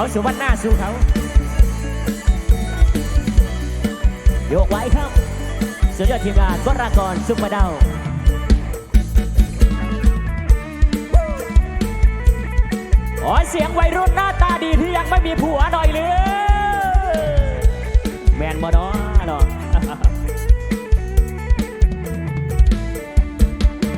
เขาสู่วันหน้าสู่เขาโยกไว้ครับสุดยอดทีมงานวรากรซุปเปอร์ดาวขอเสียงวัยรุ่นหน้าตาดีที่ยังไม่มีผัวหน่อยเลยแมนบ่เนาะเนาะ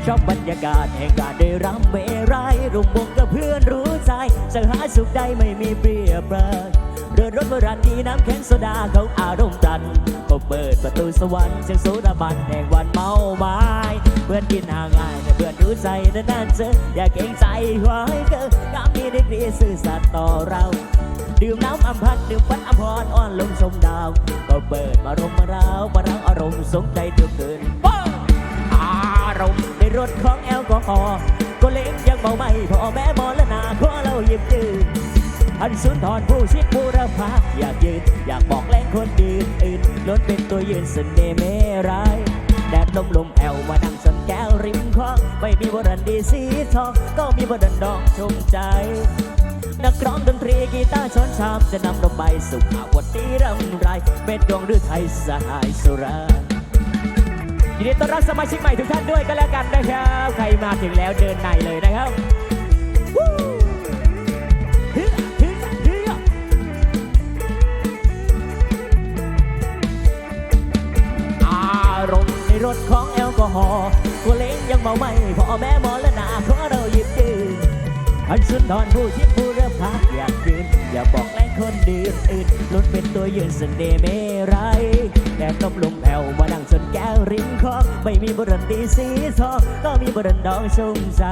ชอบบรรยากาศแห่งการได้รำเมรัยรุมวงกับเพื่อนรู้ ใจจะหาสุขใดไม่มีเปรียบเปรยเดินรถโบราณดีน้ำแข็งโซดาเขาอารมณ์จันทร์ก็เปิดประตูสวรรค์เสียงโซดาบันแห่งวันเมาไม้เพื่อนกินห่างง่ายแต่เพื่อนรู้ใจนานๆเจออย่าเกรงใจไว้เกินงามมีดีกรีซื่อสัตย์ต่อเราดื่มน้ำอัมพันธ์ดื่มฟันอภรณ์อ่อนลงชมดาว ก็เปิดมารมมาราวมารังอารมณ์สงใจเดือเกินป้องอารมณ์ในรถของแอลกอฮอล์ก็เล็กยังเมาไม่พอแม้มอละนา ขอเราหยิบยืนพันสุนทรผู้ชิดบูระพาอยากยืนอยากบอกแรงคนอื่นอื่นล้นเป็นตัวยืนเสน่ห์เมรายแดดลมลมแอวมานั่งชนแก้วริมคลอง ไม่มีบรันดีสีทอง ก็มีบรันดองชมใจ นักร้องดนตรีกีตาร์ช้อนชามจะนำดอกใบสุขาวตีรำไรเป็นดวงฤทัยสหายสุรายินดีต้อนรับสมาชิกใหม่ทุกท่านด้วยกันแล้วกันนะครับ ใครมาถึงแล้วเดินในเลยนะครับ รมณ์ในรถของแอลกอฮอล์กูเล้งยังเมาไม่พอแม้มอละนาขอเราหยิบดื่มอันสุนทรผู้ชิดผู้เรือพักอยากยืนอย่าบอกแรงคนดื่นอื่นล้นเป็นตัวยืนเสน่ห์เมไรแดดลมลมแผ่วมานั่งชนแก้วริมคลองไม่มีบรันดีสีทองก็มีบรันดองชมใจ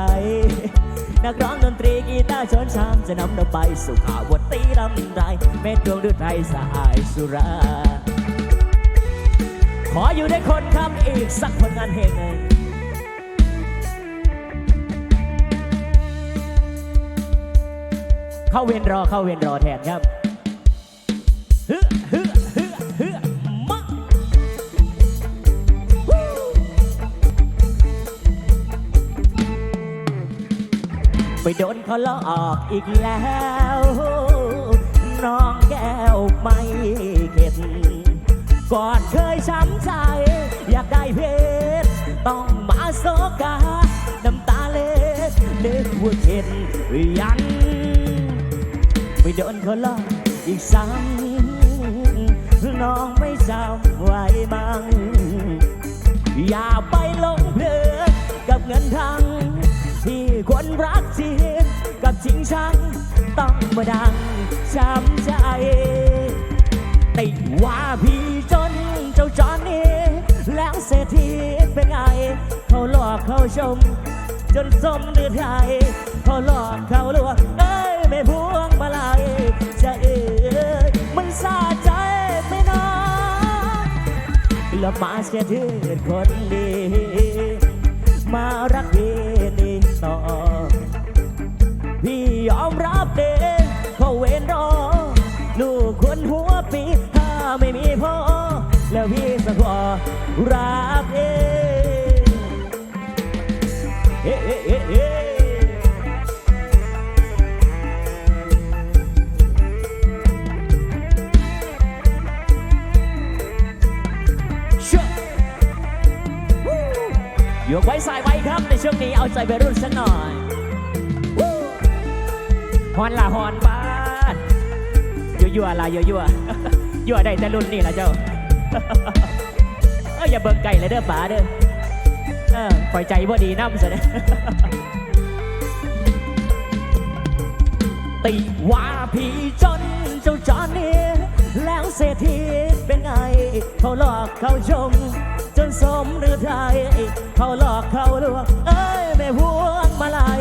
นักร้องดนตรีกีตาร์ชนชามจะนำดอกไปสู่ข่าวดตีรำไรเม็ดดวงฤทัยสายสุรา ขออยู่ด้วยคนครับอีกสักผลงานเพลงหนึ่งเข้าเวรรอเข้าเวรรอแทนครับฮึฮึฮึฮึมะไปโดนเขาล้อออกอีกแล้ว น้องแก้วไม่เข็ด กอนเคยช้ำใจ อยากได้เพชรต้องมาโซกาน้ำตาเล็ดนึกว่าเข็ดยัน ไม่โดนเขาลอกอีกซ้ำน้องไม่จำไว้มั้งอย่าไปหลงเพลินกับเงินทั้งที่คนรักจริงกับจริงชังต้องมาดังช้ำใจติว่าพี่ อกเขาชม จนสมเดือดไทยเขาหลอกเขาลวงเอ้ยไม่พวงมาลัยจะเอ้ยมันสาใจไม่น้อยแล้วมาเสียถือคนดี มารักพี่นี่ต่อ พี่ยอมรับเด็กเขาเวนรอ ลูกคนหัวปีถ้าไม่มีพ่อ แล้วพี่สักพอรับ เฮ้เฮ้เฮ้เฮ้เชื่อวู้ยกไว้สายไว้ครับในช่วงนี้เอาใจไปรุ่นสักหน่อยฮอนละฮอนบ้านยั่วยั่วๆละยั่วยั่วยั่วได้แต่รุ่นนี่ละเจ้าเอ้ยอย่าเบิ่งไก่เลยเด้อป๋าเด้อ ออปล่อยใจบ่ดีน้ำเด้อติว่าพี่จนเจ้าจอนนี่แล้วเศรษฐีเป็นไง เขาหลอกเขาชม จนสมหรือไทยเขาหลอกเขาลวงเอ้ยไม่พวงมาลาย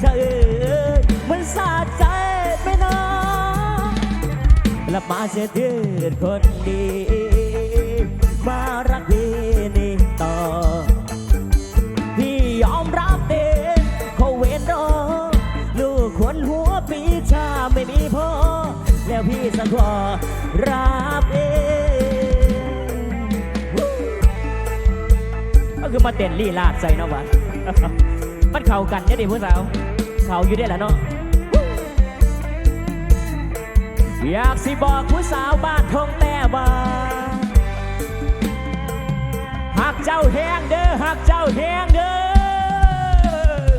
เธอมันสาใจไม่นอยกลับมาเสียเถิดคนดี มารักพี่นี่ต่อ สักขอรับเองวู้ก็คือมาเต้นลีลาดใส่นะวะมันเข้ากันเนี่ยดิพวกสาว เข้าอยู่ได้แหละเนาะอยากสิบอกผู้สาวบ้านทงแต่ว่าหักเจ้าแหงเด้อหักเจ้าแหงเดือ